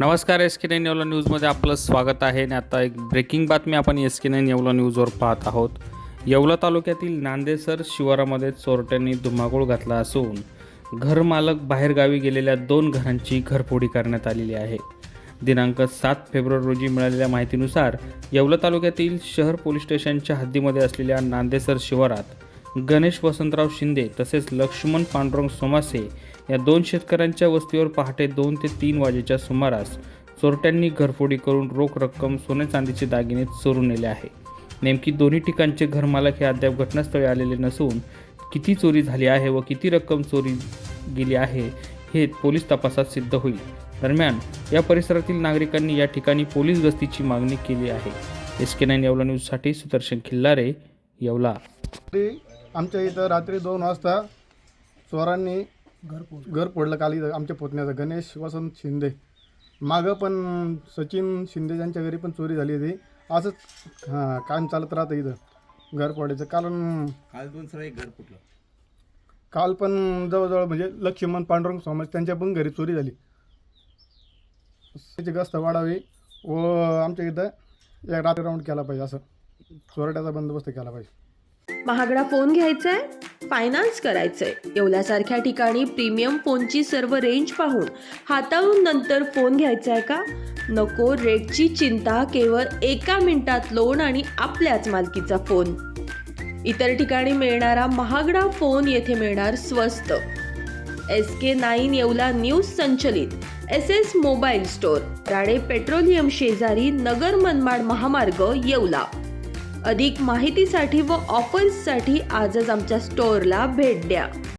नमस्कार S K nine Yeola न्यूजमध्ये आपलं स्वागत आहे. आणि आता एक ब्रेकिंग बातमी आपण एस के नाईन येवला न्यूजवर पाहत आहोत. येवला तालुक्यातील नांदेसर शिवारामध्ये चोरट्यांनी धुमाकूळ घातला असून घरमालक बाहेरगावी गेलेल्या दोन घरांची घरफोडी करण्यात आलेली आहे. दिनांक सात फेब्रुवारी रोजी मिळालेल्या माहितीनुसार येवला तालुक्यातील शहर पोलीस स्टेशनच्या हद्दीमध्ये असलेल्या नांदेसर शिवारात गणेश वसंतराव शिंदे तसेच लक्ष्मण पांडुरंग सोमासे या दोन शेतकऱ्यांच्या वस्तीवर पहाटे दोन ते तीन वाजेच्या सुमारास चोरट्यांनी घरफोडी करून रोख रक्कम सोने चांदीचे दागिने चोरून नेले आहे. नेमकी दोन्ही ठिकाणचे घरमालक हे अद्याप घटनास्थळी आलेले नसून किती चोरी झाली आहे व किती रक्कम चोरी गेली आहे हे पोलीस तपासात सिद्ध होईल. दरम्यान या परिसरातील नागरिकांनी या ठिकाणी पोलीस गस्तीची मागणी केली आहे. एस के नाईन येवला न्यूजसाठी सुदर्शन खिल्लारे येवला. आमच्या इथं रात्री दोन वाजता चोरांनी घर घर फोडलं. काल इथं आमच्या पुतण्याचं. गणेश वसंत शिंदे. मागं पण सचिन शिंदे यांच्या घरी पण चोरी झाली होती. असंच हां काम चालत राहतं इथं. घर फोडायचं. कारण काल दोन सर एक घर फुटलं. काल पण जवळजवळ म्हणजे लक्ष्मण पांडुरंग समाज त्यांच्या पण घरी चोरी झाली. त्याची गस्त वाढावी व आमच्या इथं एक रात्री राऊंड केला पाहिजे असं. चोरट्याचा बंदोबस्त केला पाहिजे. महागडा फोन घ्यायचा आहे फायनान्स करायचंय. येवल्यासारख्या ठिकाणी प्रीमियम फोनची सर्व रेंज पाहून हाताळून नंतर फोन घ्यायचा आहे का? नको रेटची चिंता केवळ एका मिनिटात लोन आणि आपल्याच मालकीचा फोन इतर ठिकाणी मिळणारा महागडा फोन येथे मिळणार स्वस्त. S K nine Yeola news संचलित. S S mobile store Rane petroleum शेजारी नगर मनमाड महामार्ग येवला. अधिक माहितीसाठी व ऑफर्ससाठी आजच आमच्या स्टोअरला भेट द्या.